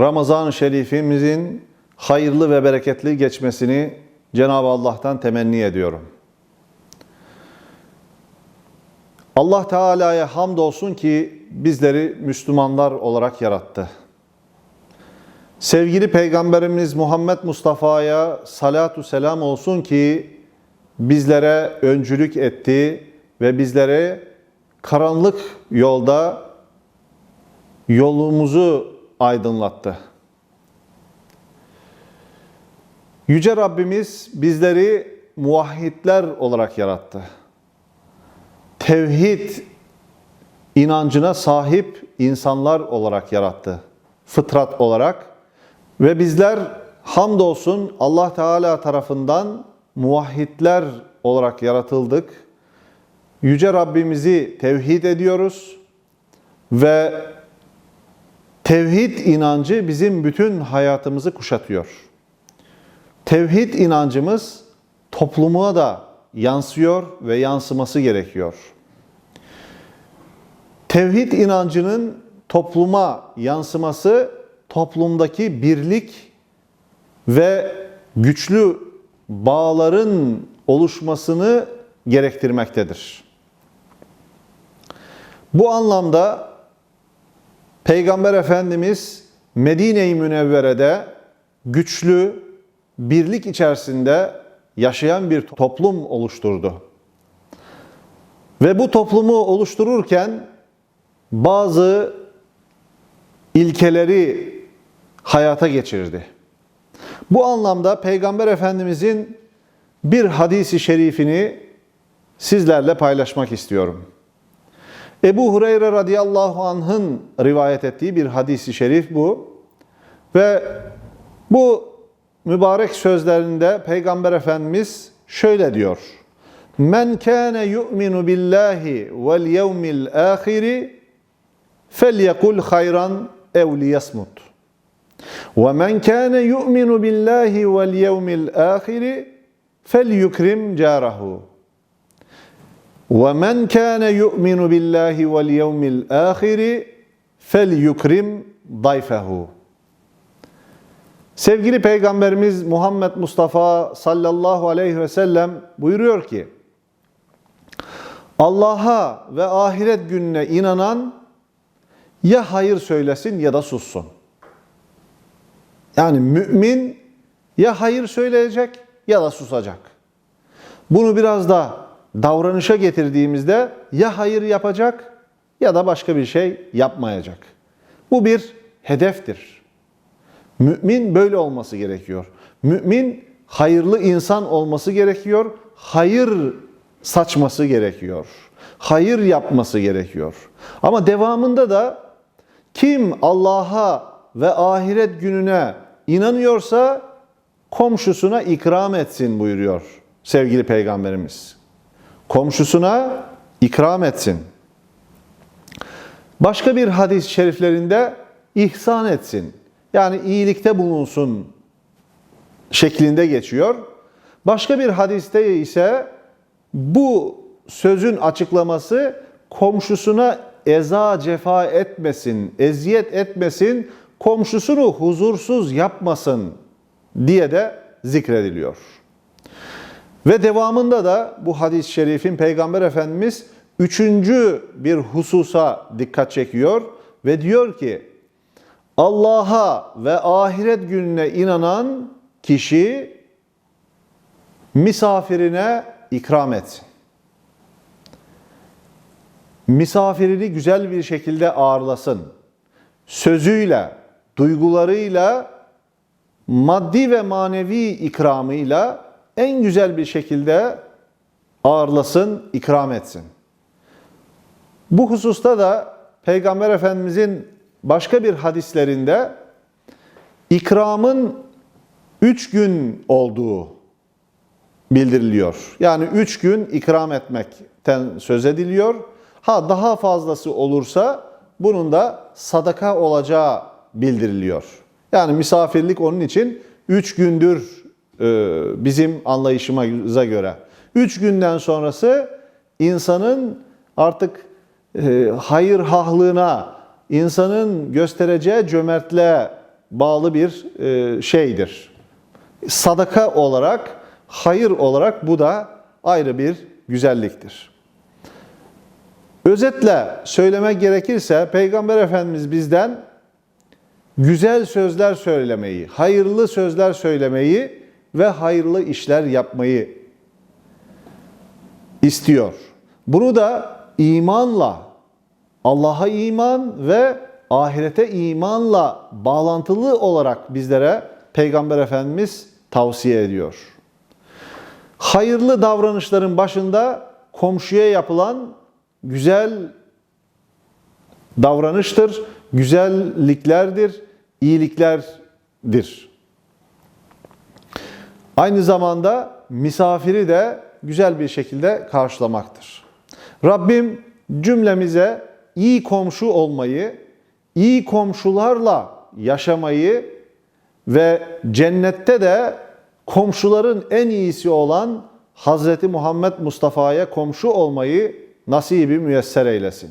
Ramazan-ı Şerifimizin hayırlı ve bereketli geçmesini Cenab-ı Allah'tan temenni ediyorum. Allah Teala'ya hamdolsun ki bizleri Müslümanlar olarak yarattı. Sevgili Peygamberimiz Muhammed Mustafa'ya salatu selam olsun ki bizlere öncülük etti ve bizlere karanlık yolda yolumuzu aydınlattı. Yüce Rabbimiz bizleri muvahhidler olarak yarattı. Tevhid inancına sahip insanlar olarak yarattı. Fıtrat olarak ve bizler hamdolsun Allah Teala tarafından muvahhidler olarak yaratıldık. Yüce Rabbimizi tevhid ediyoruz ve tevhid inancı bizim bütün hayatımızı kuşatıyor. Tevhid inancımız topluma da yansıyor ve yansıması gerekiyor. Tevhid inancının topluma yansıması toplumdaki birlik ve güçlü bağların oluşmasını gerektirmektedir. Bu anlamda Peygamber Efendimiz Medine-i Münevvere'de güçlü, birlik içerisinde yaşayan bir toplum oluşturdu. Ve bu toplumu oluştururken bazı ilkeleri hayata geçirdi. Bu anlamda Peygamber Efendimizin bir hadisi şerifini sizlerle paylaşmak istiyorum. Ebu Hureyre radıyallahu anh'ın rivayet ettiği bir hadisi şerif bu. Ve bu mübarek sözlerinde Peygamber Efendimiz şöyle diyor. Men kâne yu'minu billahi vel yevmil âhiri felyekul hayran ev liyasmut. Ve men kâne yu'minu billahi vel yevmil âhiri felyukrim cârahu. Kâne yu'minu billahi vel yevmil âhiri felyukrim dayfehu. Sevgili Peygamberimiz Muhammed Mustafa sallallahu aleyhi ve sellem buyuruyor ki Allah'a ve ahiret gününe inanan ya hayır söylesin ya da sussun. Yani mümin ya hayır söyleyecek ya da susacak. Bunu biraz da davranışa getirdiğimizde ya hayır yapacak ya da başka bir şey yapmayacak. Bu bir hedeftir. Mümin böyle olması gerekiyor. Mümin hayırlı insan olması gerekiyor. Hayır saçması gerekiyor. Hayır yapması gerekiyor. Ama devamında da kim Allah'a ve ahiret gününe inanıyorsa komşusuna ikram etsin buyuruyor sevgili peygamberimiz. Komşusuna ikram etsin. Başka bir hadis-i şeriflerinde ihsan etsin. Yani iyilikte bulunsun şeklinde geçiyor. Başka bir hadiste ise bu sözün açıklaması komşusuna eza cefa etmesin, eziyet etmesin, komşusunu huzursuz yapmasın diye de zikrediliyor. Ve devamında da bu hadis-i şerifin Peygamber Efendimiz üçüncü bir hususa dikkat çekiyor ve diyor ki Allah'a ve ahiret gününe inanan kişi misafirine ikram etsin. Misafirini güzel bir şekilde ağırlasın. Sözüyle, duygularıyla, maddi ve manevi ikramıyla en güzel bir şekilde ağırlasın, ikram etsin. Bu hususta da Peygamber Efendimizin başka bir hadislerinde ikramın üç gün olduğu bildiriliyor. Yani üç gün ikram etmekten söz ediliyor. Ha daha fazlası olursa bunun da sadaka olacağı bildiriliyor. Yani misafirlik onun için üç gündür bizim anlayışımıza göre. Üç günden sonrası insanın artık e, hayır hahlığına, insanın göstereceği cömertliğe bağlı bir e, şeydir. Sadaka olarak, hayır olarak bu da ayrı bir güzelliktir. Özetle söylemek gerekirse Peygamber Efendimiz bizden güzel sözler söylemeyi, hayırlı sözler söylemeyi ve hayırlı işler yapmayı istiyor. Bunu da imanla, Allah'a iman ve ahirete imanla bağlantılı olarak bizlere Peygamber Efendimiz tavsiye ediyor. Hayırlı davranışların başında komşuya yapılan güzel davranıştır, güzelliklerdir, iyiliklerdir. Aynı zamanda misafiri de güzel bir şekilde karşılamaktır. Rabbim cümlemize iyi komşu olmayı, iyi komşularla yaşamayı ve cennette de komşuların en iyisi olan Hazreti Muhammed Mustafa'ya komşu olmayı nasibi müyesser eylesin.